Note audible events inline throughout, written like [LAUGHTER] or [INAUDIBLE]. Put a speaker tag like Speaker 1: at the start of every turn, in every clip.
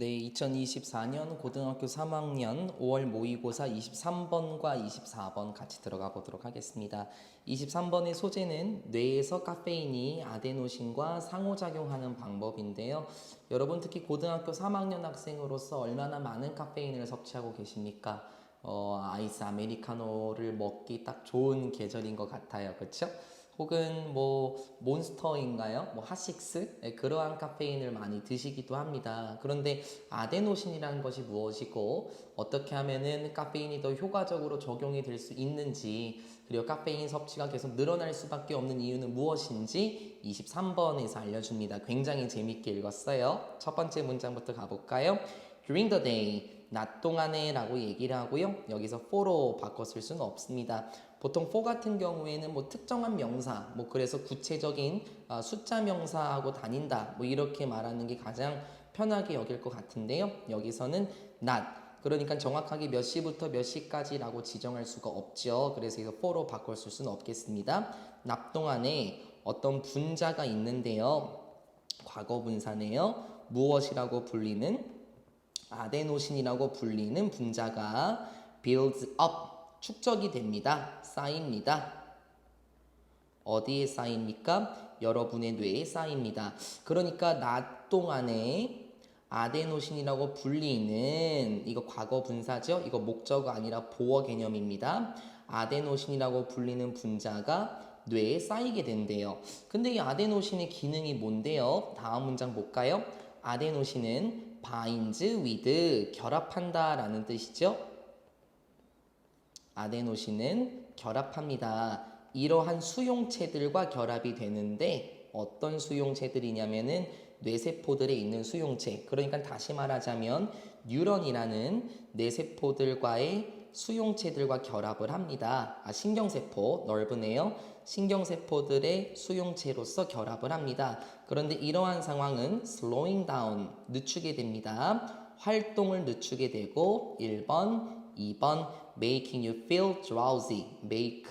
Speaker 1: 네, 2024년 고등학교 3학년 5월 모의고사 23번과 24번 같이 들어가 보도록 하겠습니다. 23번의 소재는 뇌에서 카페인이 아데노신과 상호작용하는 방법인데요. 여러분 특히 고등학교 3학년 학생으로서 얼마나 많은 카페인을 섭취하고 계십니까? 어, 아이스 아메리카노를 먹기 딱 좋은 계절인 것 같아요. 그렇죠? 혹은 뭐 몬스터인가요? 뭐 핫식스? 네, 그러한 카페인을 많이 드시기도 합니다. 그런데 아데노신이라는 것이 무엇이고 어떻게 하면은 카페인이 더 효과적으로 적용이 될 수 있는지 그리고 카페인 섭취가 계속 늘어날 수밖에 없는 이유는 무엇인지 23번에서 알려줍니다. 굉장히 재밌게 읽었어요. 첫 번째 문장부터 가볼까요? During the day, 낮 동안에 라고 얘기를 하고요. 여기서 for로 쓸 수는 없습니다. 보통 for 같은 경우에는 뭐 특정한 명사, 뭐 그래서 구체적인 아, 숫자 명사하고 다닌다, 뭐 이렇게 말하는 게 가장 편하게 여길 것 같은데요. 여기서는 낮, 그러니까 정확하게 몇 시부터 몇 시까지라고 지정할 수가 없죠. 그래서 이거 for로 바꿀 수는 없겠습니다. 낮 동안에 어떤 분자가 있는데요. 과거 분사네요. 무엇이라고 불리는 아데노신이라고 불리는 분자가 builds up 축적이 됩니다. 쌓입니다. 어디에 쌓입니까? 여러분의 뇌에 쌓입니다. 그러니까 낮 동안에 아데노신이라고 불리는 이거 과거 분사죠? 이거 목적어 아니라 보어 개념입니다. 아데노신이라고 불리는 분자가 뇌에 쌓이게 된대요. 근데 이 아데노신의 기능이 뭔데요? 다음 문장 볼까요? 아데노신은 binds with 결합한다라는 뜻이죠. 아데노신은 결합합니다. 이러한 수용체들과 결합이 되는데 어떤 수용체들이냐면은 뇌세포들에 있는 수용체. 그러니까 다시 말하자면 뉴런이라는 뇌세포들과의 수용체들과 결합을 합니다. 아, 신경세포 넓으네요. 신경세포들의 수용체로서 결합을 합니다. 그런데 이러한 상황은 slowing down, 늦추게 됩니다. 활동을 늦추게 되고 1번, 2번 making you feel drowsy. make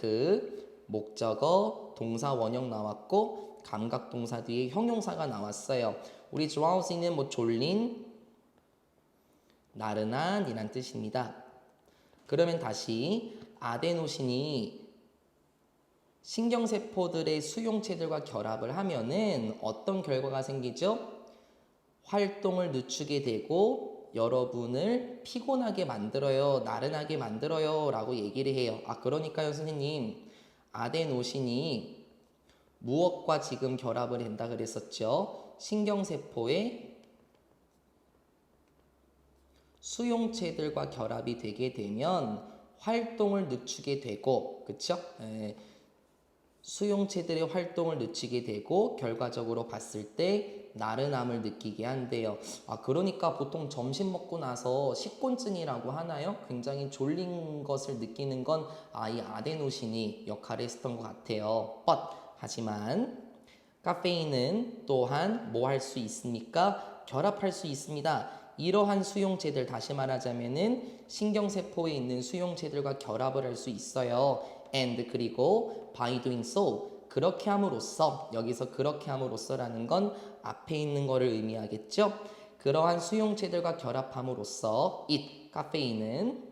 Speaker 1: 목적어 동사 원형 나왔고 감각 동사 뒤에 형용사가 나왔어요. 우리 drowsy는 뭐 졸린 나른한 이란 뜻입니다. 그러면 다시 아데노신이 신경세포들의 수용체들과 결합을 하면은 어떤 결과가 생기죠? 활동을 늦추게 되고 여러분을 피곤하게 만들어요, 나른하게 만들어요 라고 얘기를 해요. 아, 그러니까요, 선생님. 아데노신이 무엇과 지금 결합을 한다 그랬었죠? 신경세포의 수용체들과 결합이 되게 되면 활동을 늦추게 되고, 그쵸? 에, 수용체들의 활동을 늦추게 되고 결과적으로 봤을 때 나른함을 느끼게 한대요. 아 그러니까 보통 점심 먹고 나서 식곤증이라고 하나요? 굉장히 졸린 것을 느끼는 건 아이 아데노신이 역할을 했던 것 같아요. but 하지만 카페인은 또한 뭐 할 수 있습니까? 결합할 수 있습니다. 이러한 수용체들 다시 말하자면은 신경세포에 있는 수용체들과 결합을 할 수 있어요. And 그리고 by doing so 그렇게 함으로써 여기서 그렇게 함으로써라는 건 앞에 있는 거를 의미하겠죠. 그러한 수용체들과 결합함으로써 it 카페인은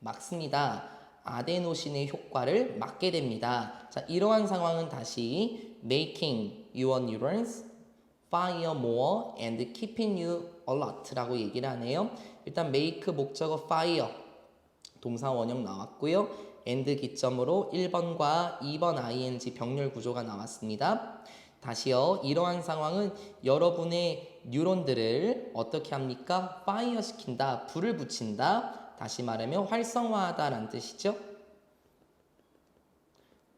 Speaker 1: 막습니다. 아데노신의 효과를 막게 됩니다. 자, 이러한 상황은 다시 making your neurons fire more and keeping you alert라고 얘기를 하네요. 일단 make 목적어 fire 동사 원형 나왔고요. And 기점으로 1번과 2번 ing 병렬 구조가 나왔습니다. 다시요. 이러한 상황은 여러분의 뉴런들을 어떻게 합니까? 파이어 시킨다. 불을 붙인다. 다시 말하면 활성화하다라는 뜻이죠.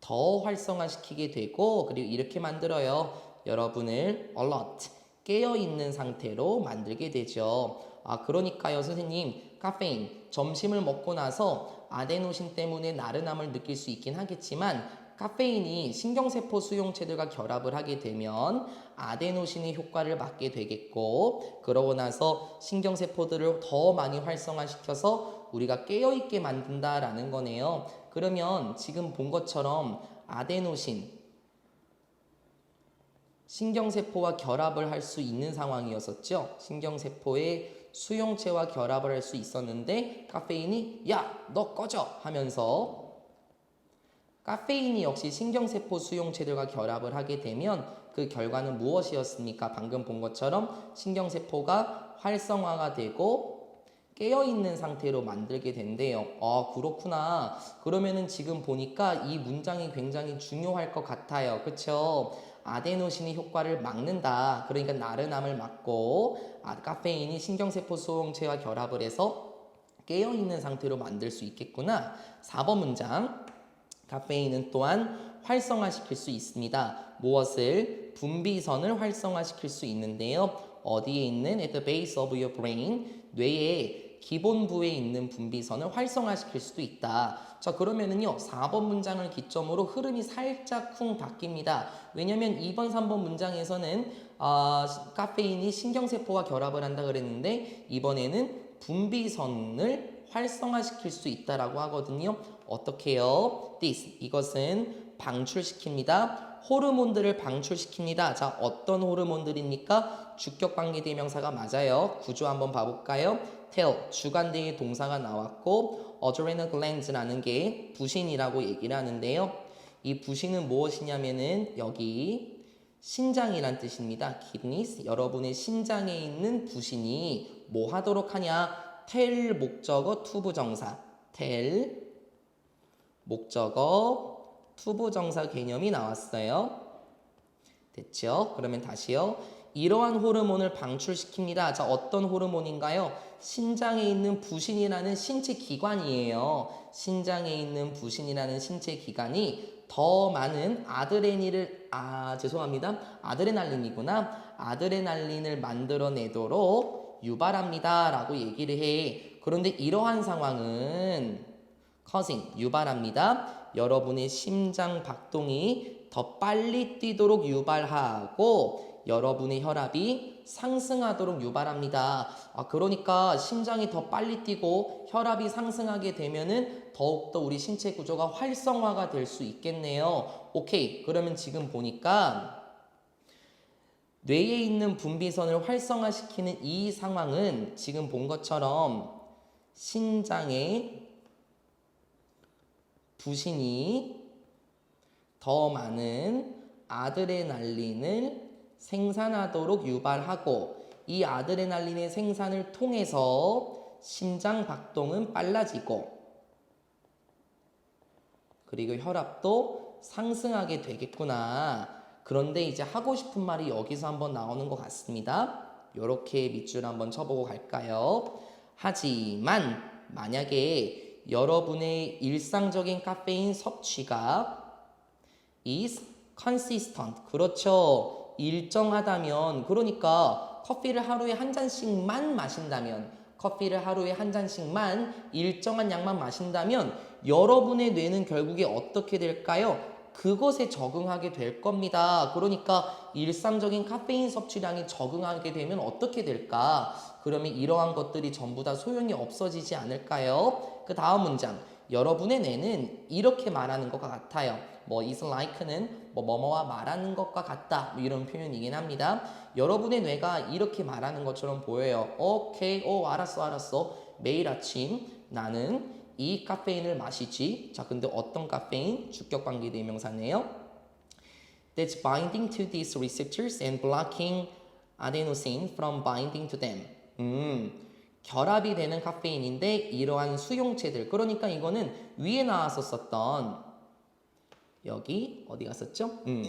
Speaker 1: 더 활성화시키게 되고 그리고 이렇게 만들어요. 여러분을 alert 깨어 있는 상태로 만들게 되죠. 아 그러니까요, 선생님 카페인 점심을 먹고 나서 아데노신 때문에 나른함을 느낄 수 있긴 하겠지만 카페인이 신경세포 수용체들과 결합을 하게 되면 아데노신의 효과를 맡게 되겠고 그러고 나서 신경세포들을 더 많이 활성화시켜서 우리가 깨어있게 만든다라는 거네요. 그러면 지금 본 것처럼 아데노신 신경세포와 결합을 할 수 있는 상황이었었죠. 신경세포의 수용체와 결합을 할 수 있었는데 카페인이 야 너 꺼져 하면서 카페인이 역시 신경세포 수용체들과 결합을 하게 되면 그 결과는 무엇이었습니까? 방금 본 것처럼 신경세포가 활성화가 되고 깨어있는 상태로 만들게 된대요. 아, 그렇구나. 그러면은 지금 보니까 이 문장이 굉장히 중요할 것 같아요. 그쵸? 아데노신이 효과를 막는다. 그러니까 나른함을 막고 아, 카페인이 신경세포 수용체와 결합을 해서 깨어있는 상태로 만들 수 있겠구나. 4번 문장. 카페인은 또한 활성화시킬 수 있습니다. 무엇을? 분비선을 활성화시킬 수 있는데요. 어디에 있는 at the base of your brain 뇌의 기본부에 있는 분비선을 활성화시킬 수도 있다. 자 그러면은요 4번 문장을 기점으로 흐름이 살짝 쿵 바뀝니다. 왜냐면 2번 3번 문장에서는 아, 카페인이 신경세포와 결합을 한다 그랬는데 이번에는 분비선을 활성화시킬 수 있다라고 하거든요. 어떻게요? this 이것은 방출시킵니다. 호르몬들을 방출시킵니다. 자, 어떤 호르몬들입니까? 주격관계 대명사가 맞아요. 구조 한번 봐볼까요? Tell 주관대의 동사가 나왔고 adrenal glands라는 게 부신이라고 얘기를 하는데요. 이 부신은 무엇이냐면은 여기 신장이란 뜻입니다. kidneys 여러분의 신장에 있는 부신이 뭐 하도록 하냐? tell 목적어 투부정사 tell 목적어 투부정사 개념이 나왔어요. 됐죠? 그러면 다시요. 이러한 호르몬을 방출시킵니다. 자, 어떤 호르몬인가요? 신장에 있는 부신이라는 신체 기관이에요. 신장에 있는 부신이라는 신체 기관이 더 많은 아드레닌을 아 죄송합니다. 아드레날린이구나. 아드레날린을 만들어내도록 유발합니다라고 얘기를 해. 그런데 이러한 상황은 causing 유발합니다. 여러분의 심장 박동이 더 빨리 뛰도록 유발하고 여러분의 혈압이 상승하도록 유발합니다. 아, 그러니까 심장이 더 빨리 뛰고 혈압이 상승하게 되면은 더욱더 우리 신체 구조가 활성화가 될 수 있겠네요. 오케이. 그러면 지금 보니까 뇌에 있는 분비선을 활성화시키는 이 상황은 지금 본 것처럼 신장의 부신이 더 많은 아드레날린을 생산하도록 유발하고 이 아드레날린의 생산을 통해서 심장 박동은 빨라지고 그리고 혈압도 상승하게 되겠구나. 그런데 이제 하고 싶은 말이 여기서 한번 나오는 것 같습니다. 이렇게 밑줄 한번 쳐보고 갈까요? 하지만 만약에 여러분의 일상적인 카페인 섭취가 is consistent 그렇죠 일정하다면 그러니까 커피를 하루에 한 잔씩만 마신다면 커피를 하루에 한 잔씩만 일정한 양만 마신다면 여러분의 뇌는 결국에 어떻게 될까요? 그것에 적응하게 될 겁니다. 그러니까 일상적인 카페인 섭취량이 적응하게 되면 어떻게 될까? 그러면 이러한 것들이 전부 다 소용이 없어지지 않을까요? 그 다음 문장. 여러분의 뇌는 이렇게 말하는 것과 같아요. 뭐 is like는 뭐 뭐뭐와 말하는 것과 같다 뭐 이런 표현이긴 합니다. 여러분의 뇌가 이렇게 말하는 것처럼 보여요. 오케이, 오 알았어, 알았어. 매일 아침 나는 이 카페인을 마시지. 자, 근데 어떤 카페인? 주격관계 대명사네요. That's binding to these receptors and blocking adenosine from binding to them. 음, 결합이 되는 카페인인데 이러한 수용체들. 그러니까 이거는 위에 나왔었던 여기 어디 갔었죠? 음.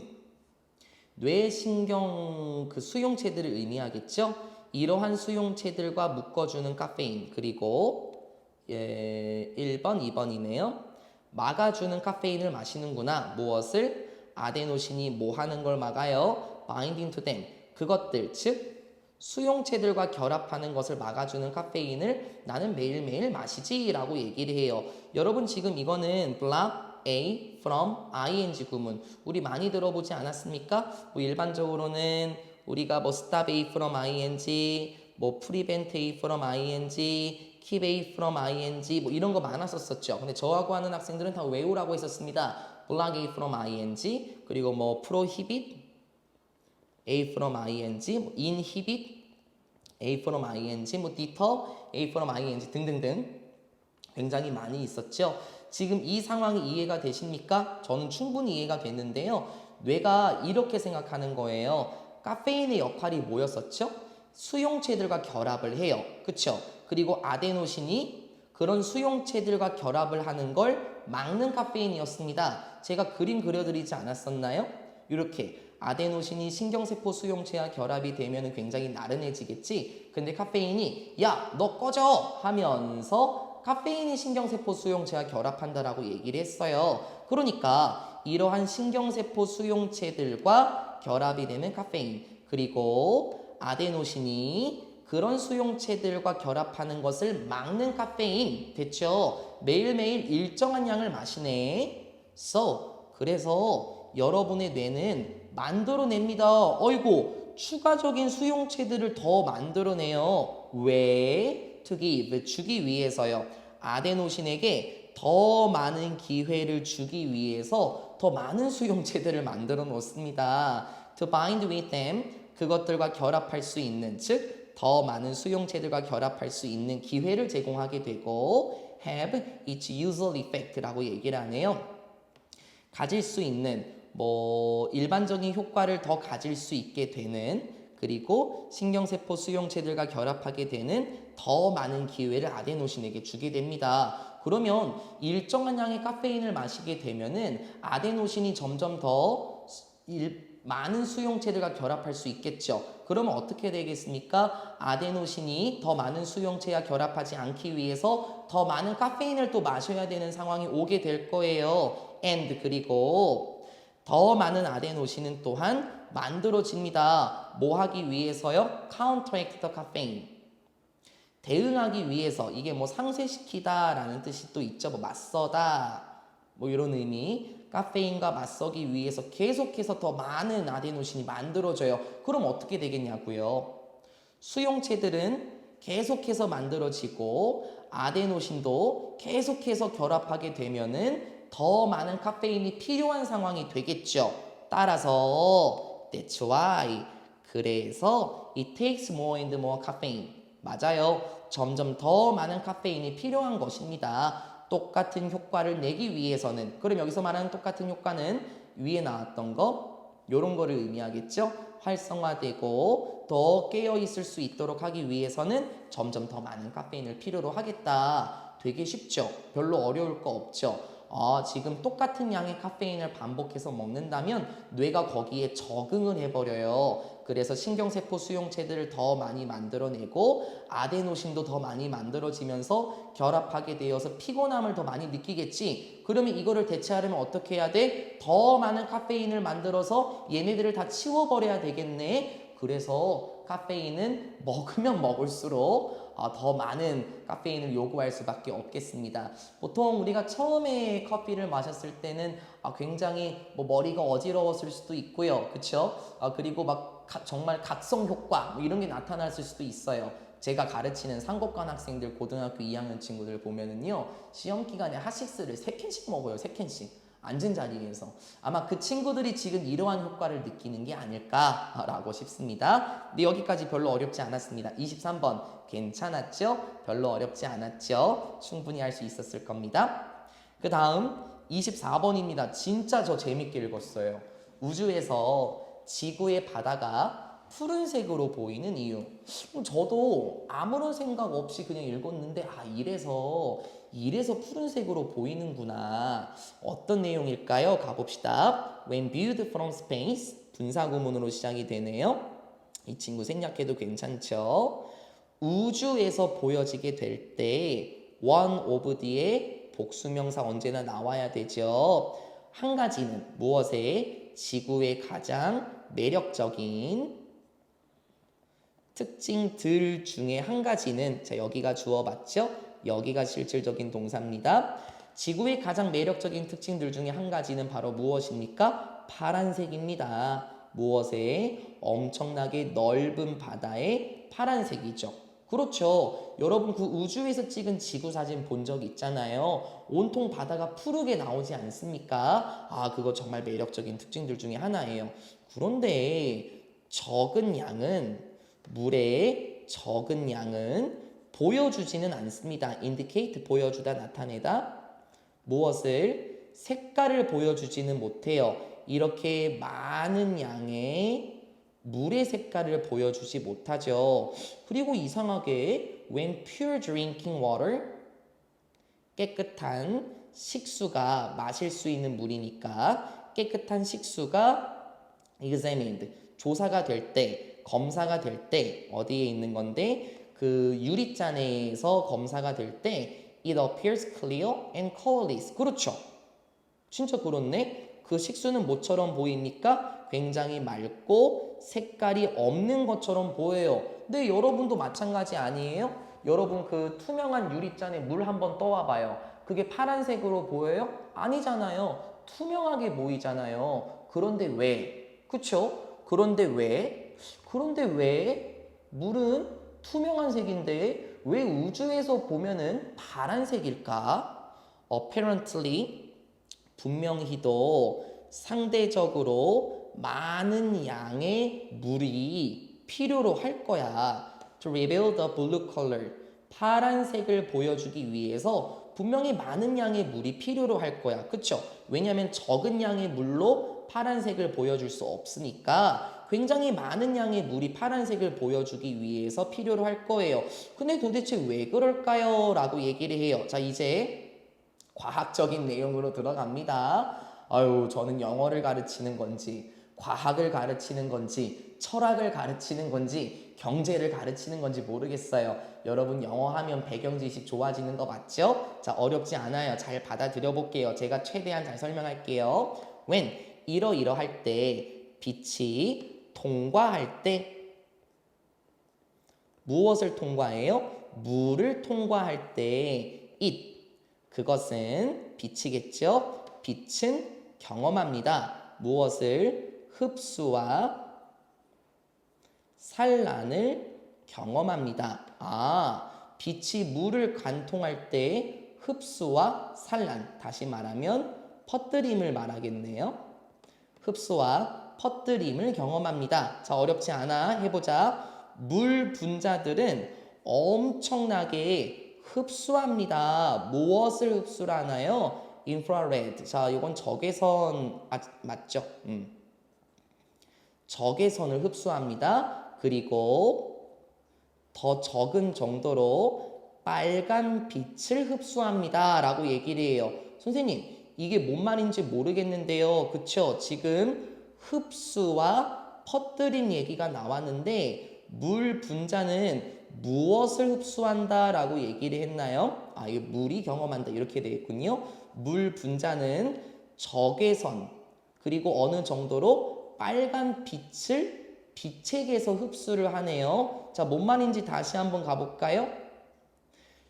Speaker 1: 뇌신경 그 수용체들을 의미하겠죠? 이러한 수용체들과 묶어주는 카페인 그리고 예, 1번, 2번이네요. 막아주는 카페인을 마시는구나. 무엇을? 아데노신이 뭐 하는 걸 막아요? to them. 그것들, 즉 수용체들과 결합하는 것을 막아주는 카페인을 나는 매일매일 마시지 라고 얘기를 해요. 여러분 지금 이거는 block A from ing 구문 우리 많이 들어보지 않았습니까? 뭐 일반적으로는 우리가 뭐 stop A from ing 뭐 prevent A from ing keep A from ing 뭐 이런 거 많았었었죠. 근데 저하고 하는 학생들은 다 외우라고 했었습니다. block A from ing 그리고 뭐 prohibit A from ing, 뭐 inhibit, A from ing, 뭐 deter, A from ing 등등등 굉장히 많이 있었죠. 지금 이 상황이 이해가 되십니까? 저는 충분히 이해가 됐는데요. 뇌가 이렇게 생각하는 거예요. 카페인의 역할이 뭐였었죠? 수용체들과 결합을 해요. 그쵸? 그리고 아데노신이 그런 수용체들과 결합을 하는 걸 막는 카페인이었습니다. 제가 그림 그려드리지 않았었나요? 이렇게 아데노신이 신경세포 수용체와 결합이 되면 굉장히 나른해지겠지. 근데 카페인이 야 너 꺼져 하면서 카페인이 신경세포 수용체와 결합한다라고 얘기를 했어요. 그러니까 이러한 신경세포 수용체들과 결합이 되는 카페인 그리고 아데노신이 그런 수용체들과 결합하는 것을 막는 카페인 됐죠? 매일매일 일정한 양을 마시네. So 그래서 여러분의 뇌는 만들어냅니다. 어이고 추가적인 수용체들을 더 만들어내요. 왜? To give 주기 위해서요. 아데노신에게 더 많은 기회를 주기 위해서 더 많은 수용체들을 만들어 놓습니다. To bind with them 그것들과 결합할 수 있는 즉 더 많은 수용체들과 결합할 수 있는 기회를 제공하게 되고 have its usual effect라고 얘기를 하네요. 가질 수 있는 뭐 일반적인 효과를 더 가질 수 있게 되는 그리고 신경세포 수용체들과 결합하게 되는 더 많은 기회를 아데노신에게 주게 됩니다. 그러면 일정한 양의 카페인을 마시게 되면은 아데노신이 점점 더 일, 많은 수용체들과 결합할 수 있겠죠. 그러면 어떻게 되겠습니까? 아데노신이 더 많은 수용체와 결합하지 않기 위해서 더 많은 카페인을 또 마셔야 되는 상황이 오게 될 거예요. and 그리고 더 많은 아데노신은 또한 만들어집니다. 뭐 하기 위해서요? counteract the caffeine. 대응하기 위해서 이게 뭐 상쇄시키다라는 뜻이 또 있죠. 뭐 맞서다 뭐 이런 의미. 카페인과 맞서기 위해서 계속해서 더 많은 아데노신이 만들어져요. 그럼 어떻게 되겠냐고요? 수용체들은 계속해서 만들어지고 아데노신도 계속해서 결합하게 되면은 더 많은 카페인이 필요한 상황이 되겠죠. 따라서 that's why 그래서 it takes more and more caffeine 맞아요. 점점 더 많은 카페인이 필요한 것입니다. 똑같은 효과를 내기 위해서는 그럼 여기서 말하는 똑같은 효과는 위에 나왔던 거 요런 거를 의미하겠죠. 활성화되고 더 깨어 있을 수 있도록 하기 위해서는 점점 더 많은 카페인을 필요로 하겠다. 되게 쉽죠. 별로 어려울 거 없죠. 아, 지금 똑같은 양의 카페인을 반복해서 먹는다면 뇌가 거기에 적응을 해버려요. 그래서 신경세포 수용체들을 더 많이 만들어내고 아데노신도 더 많이 만들어지면서 결합하게 되어서 피곤함을 더 많이 느끼겠지. 그러면 이거를 대체하려면 어떻게 해야 돼? 더 많은 카페인을 만들어서 얘네들을 다 치워버려야 되겠네. 그래서 카페인은 먹으면 먹을수록 아, 더 많은 카페인을 요구할 수밖에 없겠습니다. 보통 우리가 처음에 커피를 마셨을 때는 아, 굉장히 뭐 머리가 어지러웠을 수도 있고요, 그렇죠? 아, 그리고 막 가- 정말 각성 효과 뭐 이런 게 나타났을 수도 있어요. 제가 가르치는 상고관 학생들 고등학교 2학년 친구들 보면은요 시험 기간에 핫식스를 세 캔씩 먹어요, 세 캔씩. 앉은 자리에서 아마 그 친구들이 지금 이러한 효과를 느끼는 게 아닐까라고 싶습니다. 근데 여기까지 별로 어렵지 않았습니다. 23번 괜찮았죠? 별로 어렵지 않았죠? 충분히 할 수 있었을 겁니다. 그 다음 24번입니다. 진짜 저 재밌게 읽었어요. 우주에서 지구의 바다가 푸른색으로 보이는 이유. 음, 저도 아무런 생각 없이 그냥 읽었는데 아 이래서 이래서 푸른색으로 보이는구나. 어떤 내용일까요? 가봅시다. When viewed from space 분사 구문으로 시작이 되네요. 이 친구 생략해도 괜찮죠? 우주에서 보여지게 될 때 one of 뒤에 복수명사 언제나 나와야 되죠. 한 가지는 무엇에 지구의 가장 매력적인 특징들 중에 한 가지는 자 여기가 주어봤죠? 여기가 실질적인 동사입니다. 지구의 가장 매력적인 특징들 중에 한 가지는 바로 무엇입니까? 파란색입니다. 무엇에? 엄청나게 넓은 바다의 파란색이죠. 그렇죠. 여러분 그 우주에서 찍은 지구 사진 본 적 있잖아요. 온통 바다가 푸르게 나오지 않습니까? 아, 그거 정말 매력적인 특징들 중에 하나예요. 그런데 적은 양은 물의 적은 양은 보여주지는 않습니다. indicate 보여주다 나타내다 무엇을 색깔을 보여주지는 못해요. 이렇게 많은 양의 물의 색깔을 보여주지 못하죠. 그리고 이상하게 when pure drinking water 깨끗한 식수가 마실 수 있는 물이니까 깨끗한 식수가 examined 조사가 될 때, 검사가 될 때 어디에 있는 건데 그 유리잔에서 검사가 될 때 it appears clear and colorless. 그렇죠. 진짜 그렇네. 그 식수는 뭐처럼 보이니까 굉장히 맑고 색깔이 없는 것처럼 보여요. 근데 여러분도 마찬가지 아니에요? 여러분 그 투명한 유리잔에 물 한번 떠와 봐요. 그게 파란색으로 보여요? 아니잖아요. 투명하게 보이잖아요. 그런데 왜? 그쵸? 그런데 왜? 그런데 왜? 물은 투명한 색인데 왜 우주에서 보면은 파란색일까? Apparently 분명히도 상대적으로 많은 양의 물이 필요로 할 거야. To reveal the blue color. 파란색을 보여주기 위해서 분명히 많은 양의 물이 필요로 할 거야. 그쵸? 왜냐면 적은 양의 물로 파란색을 보여줄 수 없으니까 굉장히 많은 양의 물이 파란색을 보여주기 위해서 필요로 할 거예요. 근데 도대체 왜 그럴까요? 라고 얘기를 해요. 자, 이제 과학적인 내용으로 들어갑니다. 아유, 저는 영어를 가르치는 건지, 과학을 가르치는 건지, 철학을 가르치는 건지, 경제를 가르치는 건지 모르겠어요. 여러분 영어 하면 배경 지식 좋아지는 거 맞죠? 자, 어렵지 않아요. 잘 받아들여 볼게요. 제가 최대한 잘 설명할게요. when 이러이러할 때 빛이 통과할 때 무엇을 통과해요? 물을 통과할 때 it 그것은 빛이겠죠? 빛은 경험합니다. 무엇을 흡수와 산란을 경험합니다. 아, 빛이 물을 관통할 때 흡수와 산란, 다시 말하면 퍼뜨림을 말하겠네요. 흡수와 퍼뜨림을 경험합니다. 자, 어렵지 않아. 해보자. 물 분자들은 엄청나게 흡수합니다. 무엇을 흡수를 하나요? 인프라레드. 자, 이건 적외선 아, 맞죠? 음. 적외선을 흡수합니다. 그리고 더 적은 정도로 빨간 빛을 흡수합니다. 라고 얘기를 해요. 선생님, 이게 뭔 말인지 모르겠는데요. 그쵸? 지금 흡수와 퍼뜨림 얘기가 나왔는데 물 분자는 무엇을 흡수한다 라고 얘기를 했나요? 아, 이게 물이 경험한다 이렇게 되겠군요. 물 분자는 적외선 그리고 어느 정도로 빨간 빛을 빛에게서 흡수를 하네요. 자, 뭔 말인지 다시 한번 가볼까요?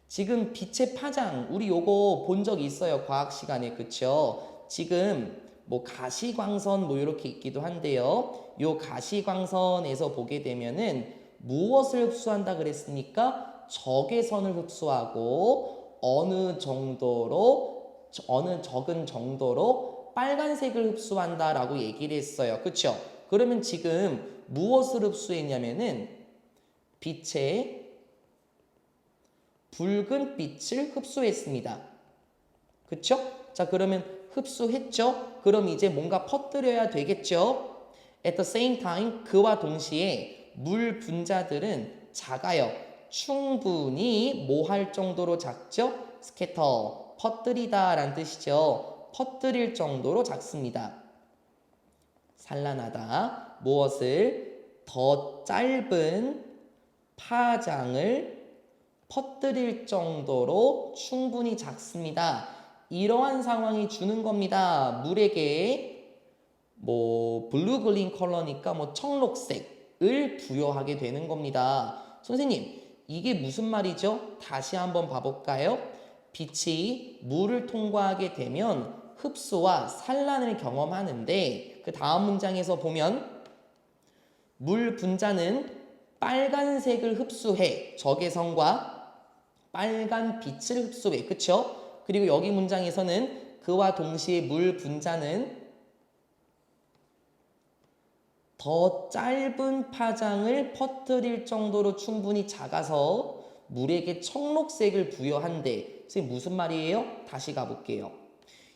Speaker 1: 지금 빛의 파장, 우리 요거 본 적 있어요. 과학 시간에. 그쵸? 지금 뭐 가시광선 뭐 이렇게 있기도 한데요. 요 가시광선에서 보게 되면은 무엇을 흡수한다 그랬습니까? 적외선을 흡수하고 어느 정도로 어느 적은 정도로 빨간색을 흡수한다라고 얘기를 했어요. 그렇죠? 그러면 지금 무엇을 흡수했냐면은 빛의 붉은 빛을 흡수했습니다. 그렇죠? 자, 그러면 흡수했죠? 그럼 이제 뭔가 퍼뜨려야 되겠죠? At the same time 그와 동시에 물 분자들은 작아요. 충분히 뭐 할 정도로 작죠? 스캐터, 퍼뜨리다 라는 뜻이죠. 퍼뜨릴 정도로 작습니다. 산란하다. 무엇을 더 짧은 파장을 퍼뜨릴 정도로 충분히 작습니다. 이러한 상황이 주는 겁니다. 물에게 뭐 블루 글린 컬러니까 뭐 청록색을 부여하게 되는 겁니다. 선생님, 이게 무슨 말이죠? 다시 한번 봐볼까요? 빛이 물을 통과하게 되면 흡수와 산란을 경험하는데 그 다음 문장에서 보면 물 분자는 빨간색을 흡수해 적외선과 빨간 빛을 흡수해 그쵸? 그리고 여기 문장에서는 그와 동시에 물 분자는 더 짧은 파장을 퍼뜨릴 정도로 충분히 작아서 물에게 청록색을 부여한대. 선생님 무슨 말이에요? 다시 가볼게요.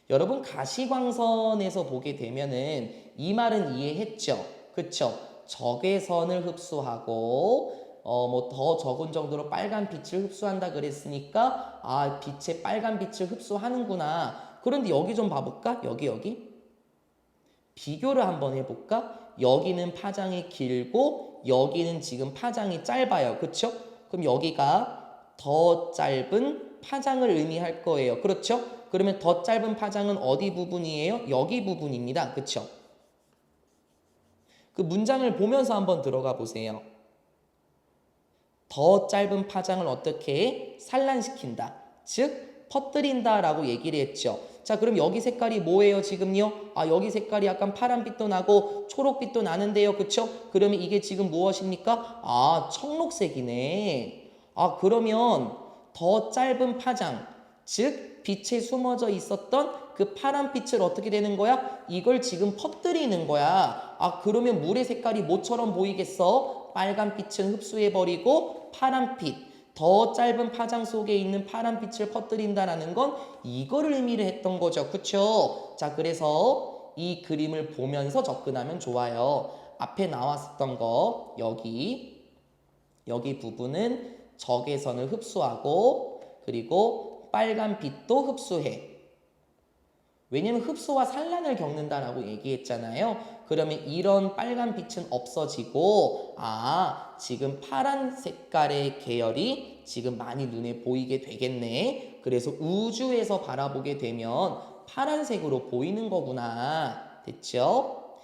Speaker 1: 여러분 가시광선에서 보게 되면은 이 말은 이해했죠? 그쵸? 적외선을 흡수하고 어 뭐 더 적은 정도로 빨간 빛을 흡수한다 그랬으니까 아 빛의 빨간 빛을 흡수하는구나. 그런데 여기 좀 봐볼까? 여기 여기 비교를 한번 해볼까? 여기는 파장이 길고 여기는 지금 파장이 짧아요. 그쵸? 그럼 여기가 더 짧은 파장을 의미할 거예요. 그렇죠? 그러면 더 짧은 파장은 어디 부분이에요? 여기 부분입니다. 그쵸? 그 문장을 보면서 한번 들어가 보세요. 더 짧은 파장을 어떻게 산란시킨다. 즉, 퍼뜨린다 라고 얘기를 했죠. 자, 그럼 여기 색깔이 뭐예요, 지금요? 아, 여기 색깔이 약간 파란빛도 나고 초록빛도 나는데요. 그쵸? 그러면 이게 지금 무엇입니까? 아, 청록색이네. 아, 그러면 더 짧은 파장, 즉, 빛에 숨어져 있었던 그 파란 빛을 어떻게 되는 거야? 이걸 지금 퍼뜨리는 거야. 아, 그러면 물의 색깔이 뭐처럼 보이겠어? 빨간 빛은 흡수해버리고 파란 빛, 더 짧은 파장 속에 있는 파란 빛을 퍼뜨린다라는 건 이거를 의미를 했던 거죠. 그쵸? 자, 그래서 이 그림을 보면서 접근하면 좋아요. 앞에 나왔었던 거, 여기, 여기 부분은 적외선을 흡수하고, 그리고 빨간 빛도 흡수해. 왜냐면 흡수와 산란을 겪는다라고 얘기했잖아요. 그러면 이런 빨간 빛은 없어지고 아 지금 파란 색깔의 계열이 지금 많이 눈에 보이게 되겠네. 그래서 우주에서 바라보게 되면 파란색으로 보이는 거구나. 됐죠?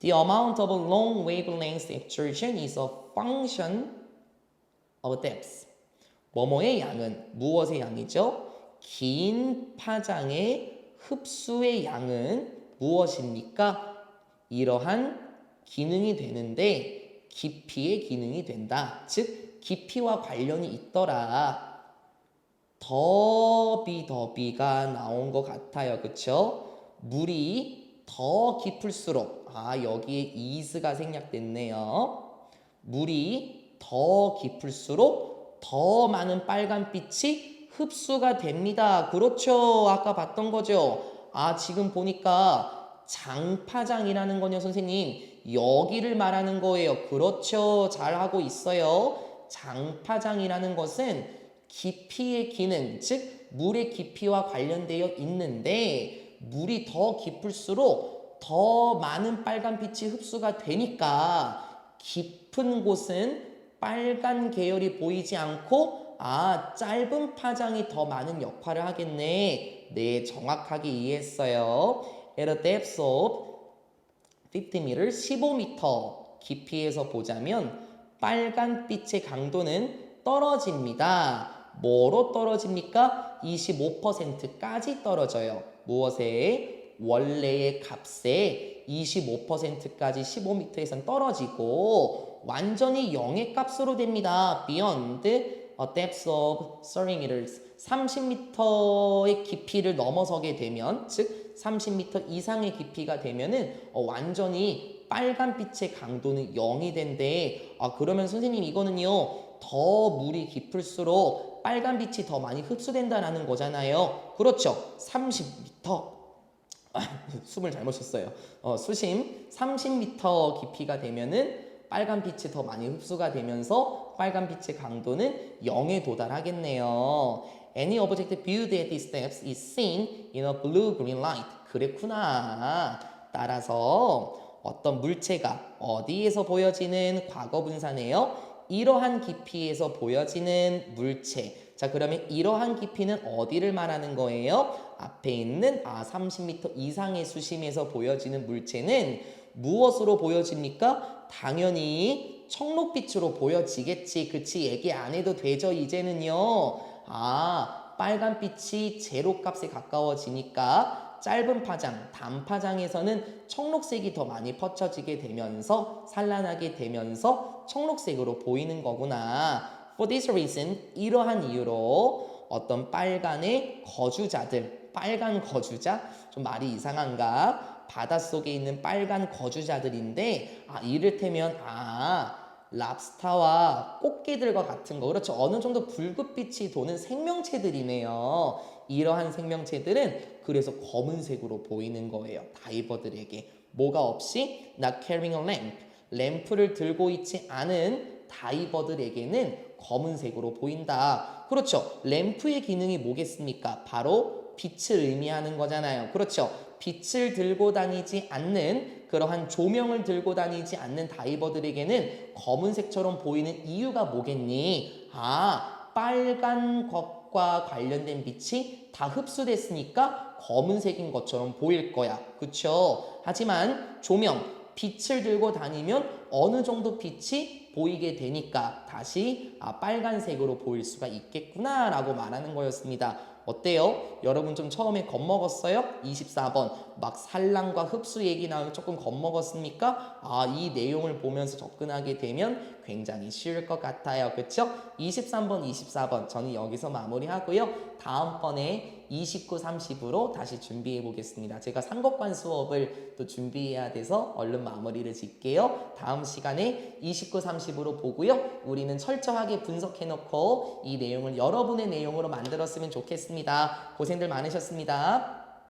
Speaker 1: The amount of long wavelength exertion is a function of depth. 뭐뭐의 양은 무엇의 양이죠? 긴 파장의 흡수의 양은 무엇입니까? 이러한 기능이 되는데 깊이의 기능이 된다. 즉 깊이와 관련이 있더라. 더비 더비가 나온 것 같아요. 그쵸? 물이 더 깊을수록 아 여기에 is가 생략됐네요. 물이 더 깊을수록 더 많은 빨간빛이 흡수가 됩니다. 그렇죠. 아까 봤던 거죠. 아 지금 보니까 장파장이라는 거요 선생님 여기를 말하는 거예요. 그렇죠. 잘하고 있어요. 장파장이라는 것은 깊이의 기능, 즉 물의 깊이와 관련되어 있는데 물이 더 깊을수록 더 많은 빨간 빛이 흡수가 되니까 깊은 곳은 빨간 계열이 보이지 않고 아 짧은 파장이 더 많은 역할을 하겠네. 네 정확하게 이해했어요. At a depth of 50m, 15m 깊이에서 보자면 빨간빛의 강도는 떨어집니다. 뭐로 떨어집니까? 25%까지 떨어져요. 무엇에? 원래의 값에 25%까지 15m에선 떨어지고 완전히 0의 값으로 됩니다. Beyond a depth of 30meters 30m의 깊이를 넘어서게 되면 즉 30m 이상의 깊이가 되면은 어, 완전히 빨간빛의 강도는 0이 된대. 아 그러면 선생님 이거는요 더 물이 깊을수록 빨간빛이 더 많이 흡수된다라는 거잖아요. 그렇죠. 30m. 아, [LAUGHS] 숨을 잘못 쉬었어요. 어, 수심 30m 깊이가 되면은 빨간 빛이 더 많이 흡수가 되면서 빨간 빛의 강도는 0에 도달하겠네요. Any object viewed at these depths is seen in a blue-green light. 그랬구나. 따라서 어떤 물체가 어디에서 보여지는 과거 분사네요. 이러한 깊이에서 보여지는 물체. 자, 그러면 이러한 깊이는 어디를 말하는 거예요? 앞에 있는 아 30m 이상의 수심에서 보여지는 물체는 무엇으로 보여집니까? 당연히 청록빛으로 보여지겠지. 그치? 얘기 안 해도 되죠, 이제는요. 아, 빨간빛이 제로 값에 가까워지니까 짧은 파장, 단파장에서는 청록색이 더 많이 퍼쳐지게 되면서 산란하게 되면서 청록색으로 보이는 거구나. For this reason, 이러한 이유로 어떤 빨간의 거주자들, 빨간 거주자, 좀 말이 이상한가? 바닷속에 있는 빨간 거주자들인데 아 이를테면 아 랍스타와 꽃게들과 같은 거. 그렇죠. 어느 정도 붉은빛이 도는 생명체들이네요. 이러한 생명체들은 그래서 검은색으로 보이는 거예요 다이버들에게. 뭐가 없이 not carrying a lamp. 램프를 들고 있지 않은 다이버들에게는 검은색으로 보인다. 그렇죠. 램프의 기능이 뭐겠습니까? 바로 빛을 의미하는 거잖아요. 그렇죠. 빛을 들고 다니지 않는 그러한 조명을 들고 다니지 않는 다이버들에게는 검은색처럼 보이는 이유가 뭐겠니? 아, 빨간 것과 관련된 빛이 다 흡수됐으니까 검은색인 것처럼 보일 거야. 그쵸? 하지만 조명, 빛을 들고 다니면 어느 정도 빛이 보이게 되니까 다시 아, 빨간색으로 보일 수가 있겠구나 라고 말하는 거였습니다. 어때요? 여러분 좀 처음에 겁먹었어요? 24번 막 산란과 흡수 얘기 나오면 조금 겁먹었습니까? 아, 이 내용을 보면서 접근하게 되면 굉장히 쉬울 것 같아요. 그쵸? 23번, 24번 저는 여기서 마무리하고요. 다음번에 29, 30으로 다시 준비해 보겠습니다. 제가 상곡관 수업을 또 준비해야 돼서 얼른 마무리를 짓게요. 다음 시간에 29, 30으로 보고요. 우리는 철저하게 분석해 놓고 이 내용을 여러분의 내용으로 만들었으면 좋겠습니다. 고생들 많으셨습니다.